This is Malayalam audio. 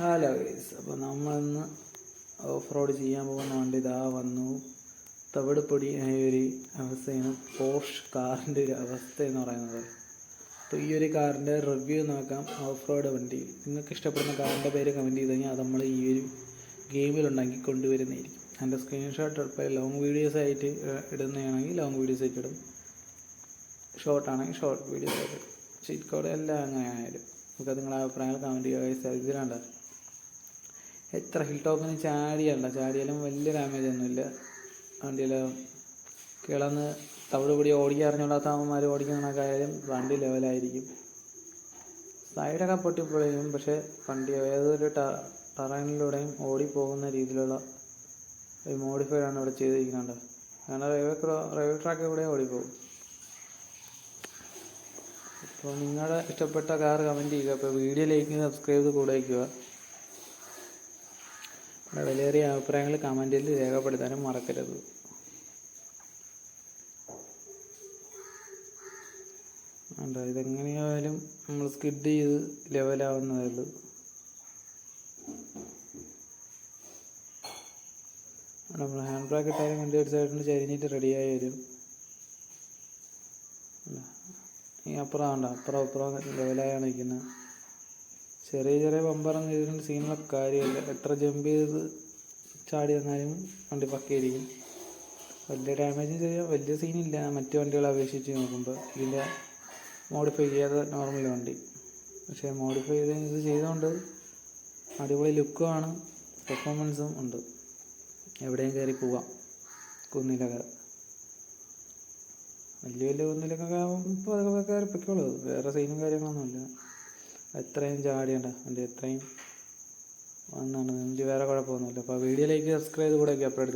ഹലോ ഗൈസ് അപ്പോൾ നമ്മളിന്ന് ഓഫ് റോഡ് ചെയ്യാൻ പോകുന്ന വണ്ടി ഇതാ വന്നു. തവിട് പൊടി ആയ ഒരു അവസ്ഥയാണ് പോഷ് കാറിന്റെ ഒരു അവസ്ഥ എന്ന് പറയുന്നത്. അപ്പോൾ ഈ ഒരു കാറിന്റെ റിവ്യൂ നോക്കാം ഓഫ് റോഡ് വണ്ടി. നിങ്ങൾക്ക് ഇഷ്ടപ്പെടുന്ന കാറിന്റെ പേര് കമന്റ് ചെയ്ത് കഴിഞ്ഞാൽ അത് നമ്മൾ ഈ ഒരു ഗെയിമിലുണ്ടാക്കി കൊണ്ടുവരുന്നതായിരിക്കും. അതിന്റെ സ്ക്രീൻഷോട്ട് ഇപ്പോൾ ലോങ് വീഡിയോസ് ആയിട്ട് ഇടുന്നതാണെങ്കിൽ ലോങ് വീഡിയോസ് ആയിട്ട് ഇടും. ഷോർട്ട് ആണെങ്കിൽ ഷോർട്ട് വീഡിയോസ് ആയിട്ട് ചീറ്റ് കോഡ് എല്ലാം അങ്ങനെ ആയാലും. നമുക്ക് നിങ്ങളുടെ അഭിപ്രായങ്ങൾ കമന്റ് ചെയ്യുക. ഇതിലുണ്ട് എത്ര ഹിൽ ടോപ്പിന് ചാടിയല്ല ചാടിയാലും വലിയ ഡാമേജ് ഒന്നുമില്ല. വണ്ടിയെല്ലാം കിളന്ന് തവിട് പിടി ഓടിക്കാൻ അമ്മമാർ ഓടിക്കുന്നതൊക്കെ ആയാലും വണ്ടി ലെവലായിരിക്കും സൈഡൊക്കെ പൊട്ടിപ്പൊളിയും പക്ഷേ വണ്ടി ഏതൊരു ടറൈനിലൂടെയും ഓടിപ്പോകുന്ന രീതിയിലുള്ള ഒരു മോഡിഫൈഡ് ആണ് ഇവിടെ ചെയ്തിരിക്കുന്നത്. കാരണം റെയിൽവേ റെയിൽവേ ട്രാക്ക് ഇവിടെ ഓടിപ്പോകും. അപ്പോൾ നിങ്ങളുടെ ഇഷ്ടപ്പെട്ട കാർ കമന്റ് ചെയ്യുക. അപ്പോൾ ലൈക്ക് സബ്സ്ക്രൈബ് ചെയ്ത് കൂടെ വയ്ക്കുക വിലയേറിയ അഭിപ്രായങ്ങൾ കമന്റിൽ രേഖപ്പെടുത്താനും മറക്കരുത്. വേണ്ട ഇതെങ്ങനെയായാലും നമ്മൾ സ്കിഡ് ചെയ്ത് ലെവലാവുന്നതേ ഉള്ളൂ. നമ്മൾ ഹാൻഡ് ബ്രേക്ക് ഇട്ടാലും വണ്ടി ഒരു സൈഡിൽ ചരിഞ്ഞിട്ട് റെഡിയായി വരും. ഈ അപ്പുറം വേണ്ട അപ്പുറം അപ്പുറം ലെവലായാണ് നിൽക്കുന്നത്. ചെറിയ ചെറിയ ബമ്പർ ചെയ്തിട്ടുണ്ട്. സീനുള്ള കാര്യമില്ല. എത്ര ജമ്പ് ചെയ്ത് ചാടി വന്നാലും വണ്ടി പക്കയായിരിക്കും. വലിയ ഡാമേജ് ചെയ്യാൻ വലിയ സീനില്ല മറ്റു വണ്ടികളെ അപേക്ഷിച്ച് നോക്കുമ്പോൾ ഇതിന്റെ മോഡിഫൈ ചെയ്യാതെ നോർമൽ വണ്ടി. പക്ഷേ മോഡിഫൈ ചെയ്ത് ഇത് ചെയ്തുകൊണ്ട് അടിപൊളി ലുക്കുമാണ് പെർഫോമൻസും ഉണ്ട്. എവിടെയും കയറി പോവാം. കുന്നിലൊക്കെ വലിയ വലിയ കുന്നിലൊക്കെ ഇപ്പോൾ അതൊക്കെ കയറി പൊയ്ക്കോളൂ വേറെ സീനും കാര്യങ്ങളൊന്നുമില്ല എത്രയും ചാടിയണ്ട. എന്റെ എത്രയും വന്നാണ്. എനിക്ക് വേറെ കുഴപ്പമൊന്നുമില്ല. അപ്പോൾ വീഡിയോയിലേക്ക് സബ്സ്ക്രൈബ് കൂടെ ഒക്കെ അപ്ലോഡ്